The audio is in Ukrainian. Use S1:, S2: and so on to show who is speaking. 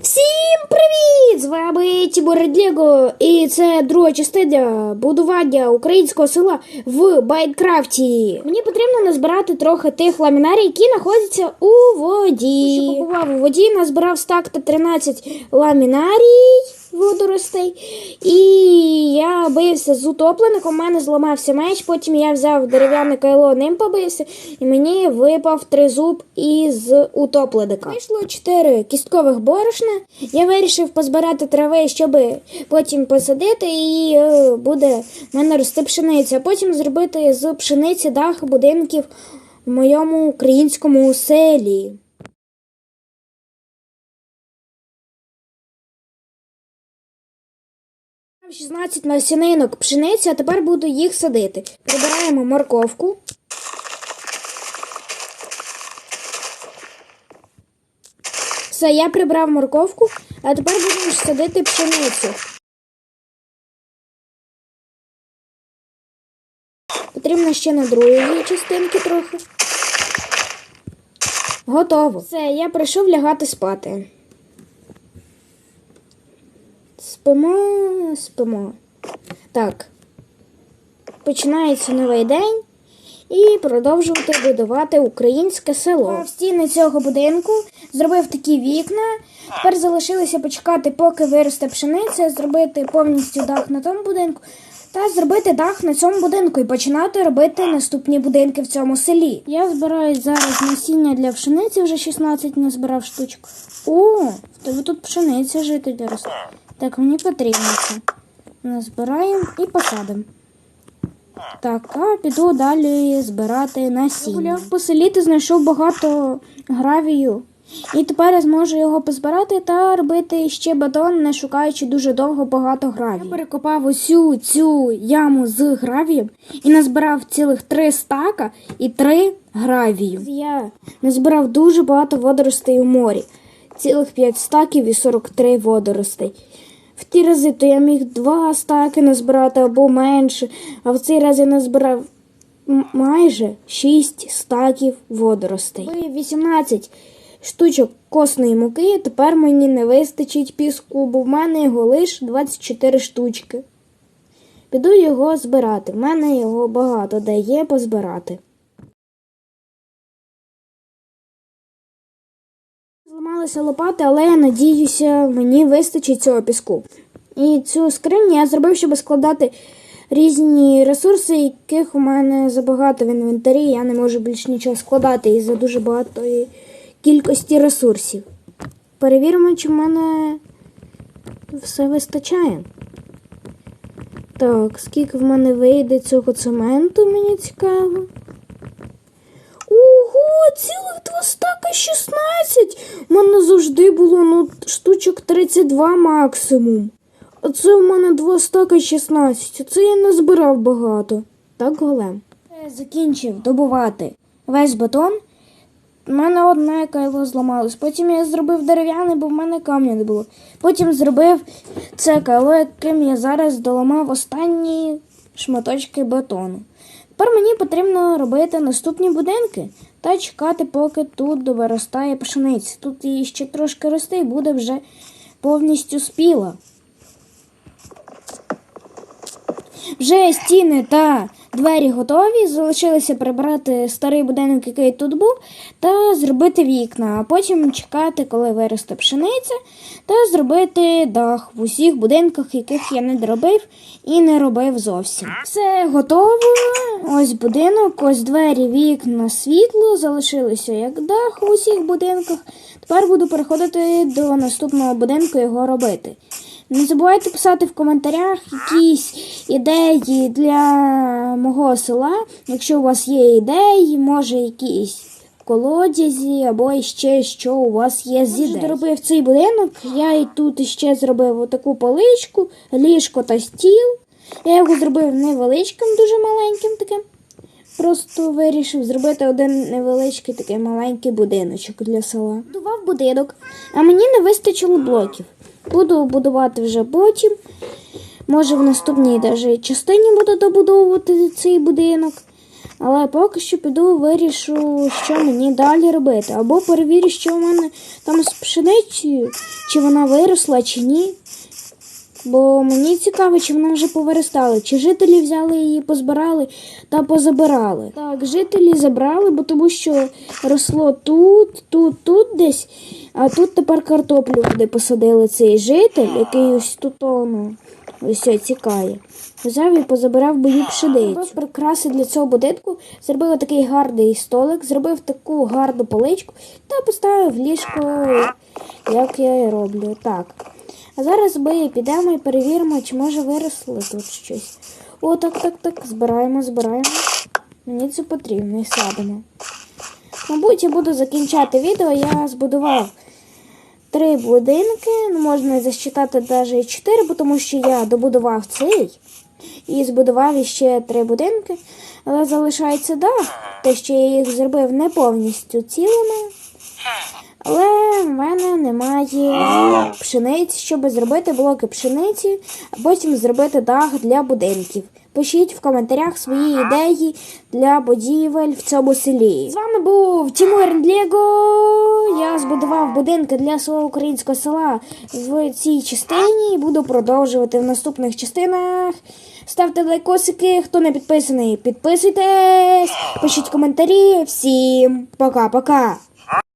S1: Всім привіт! З вами Тібор Лего, і це друга частина будування українського села в Майнкрафті. Мені потрібно назбирати трохи тих ламінарій, які знаходяться у воді. Що побував у воді, назбирав стак та 13 ламінарій водоростей. І я бився з утопленником, у мене зламався меч, потім я взяв дерев'яне кайло, ним побився, і мені випав тризуб із утопленника. Вийшло 4 кісткових борошна. Я вирішив позбирати трави, щоб потім посадити, і е, буде в мене рости пшениця. Потім зробити з пшениці дах будинків в моєму українському селі. 16 насінинок пшениці, а тепер буду їх садити. Прибираємо морковку. Все, я прибрав морковку, а тепер будемо садити пшеницю. Потрібно ще на другій частинки трохи. Готово. Все, я прийшов лягати спати. Спимо, спимо. Так. Починається новий день і продовжувати будувати українське село. В стіни цього будинку зробив такі вікна. Тепер залишилося почекати, поки виросте пшениця, зробити повністю дах на тому будинку. Та зробити дах на цьому будинку і починати робити наступні будинки в цьому селі. Я збираю зараз насіння для пшениці, вже 16 назбирав штучок. О, в тебе тут пшениця жити росте. Так, мені потрібно це. Назбираємо і посадимо. Так, а піду далі збирати насіння. Гуляв по селі, ти знайшов багато гравію. І тепер я зможу його позбирати та робити ще батон, не шукаючи дуже довго багато гравію. Я перекопав усю цю яму з гравієм і назбирав цілих три стака і три гравію. Я назбирав дуже багато водоростей у морі. Цілих 5 стаків і 43 водоростей. В ті рази то я міг два стаки назбирати або менше, а в цей раз я назбирав майже 6 стаків водоростей. Коли 18 штучок косної муки, тепер мені не вистачить піску, бо в мене його лише 24 штучки. Піду його збирати. В мене його багато де є позбирати. Зламалися лопати, але я надіюся, мені вистачить цього піску. І цю скриню я зробив, щоб складати різні ресурси, яких у мене забагато в інвентарі. Я не можу більш нічого складати із-за дуже багатої кількості ресурсів. Перевіримо, чи в мене все вистачає. Так, скільки в мене вийде цього цементу, мені цікаво. Ого, цілих два стака 16. У мене завжди було ну, штучок 32 максимум. А це в мене два стака 16. Оце я не збирав багато. Так, голем. Я закінчив добувати весь батон. У мене одне кайло зламалось. Потім я зробив дерев'яне, бо в мене камня не було. Потім зробив це кайло, яким я зараз доламав останні шматочки бетону. Тепер мені потрібно робити наступні будинки та чекати, поки тут довиростає пшениця. Тут її ще трошки рости і буде вже повністю спіла. Вже стіни та двері готові. Залишилося прибрати старий будинок, який тут був, та зробити вікна, а потім чекати, коли виросте пшениця, та зробити дах в усіх будинках, яких я не доробив і не робив зовсім. Все готово. Ось будинок, ось двері, вікна, світло. Залишилося як дах в усіх будинках. Тепер буду переходити до наступного будинку його робити. Не забувайте писати в коментарях якісь ідеї для мого села. Якщо у вас є ідеї, може якісь колодязі або ще що у вас є з ідей. доробив цей будинок. Я і тут ще зробив отаку поличку, ліжко та стіл. Я його зробив невеличким, дуже маленьким таким. Просто вирішив зробити один невеличкий такий маленький будиночок для села. Будував будинок, а мені не вистачило блоків. Буду будувати вже потім. Може, в наступній даже частині буду добудовувати цей будинок. Але поки що піду вирішу, що мені далі робити. Або перевірю, що в мене там з пшеницею, чи вона виросла, чи ні. Бо мені цікаво, чи вона вже повиростала, чи жителі взяли її, позбирали та позабирали. Так, жителі забрали, бо тому що росло тут, тут, тут десь, а тут тепер картоплю де посадили цей житель, який ось тут ну, ось цікає. Взяв і позабирав бою. Зробив прикраси для цього будинку, зробив такий гарний столик, зробив таку гарну поличку та поставив ліжко, як я і роблю. Так. А зараз ми підемо і перевіримо, чи може виросло тут щось. О, так, так, так. Збираємо, збираємо. Мені це потрібно і садимо. Мабуть, я буду закінчати відео. Я збудував три будинки. Ну, можна засчитати навіть чотири, тому що я добудував цей. І збудував іще три будинки. Але залишається дах, те, що я їх зробив не повністю цілими. Але в мене немає пшениці, щоб зробити блоки пшениці, а потім зробити дах для будинків. Пишіть в коментарях свої ідеї для будівель в цьому селі. З вами був Тимур Лего. Я збудував будинки для свого українського села в цій частині і буду продовжувати в наступних частинах. Ставте лайкосики, хто не підписаний, підписуйтесь, пишіть коментарі. Всім пока-пока.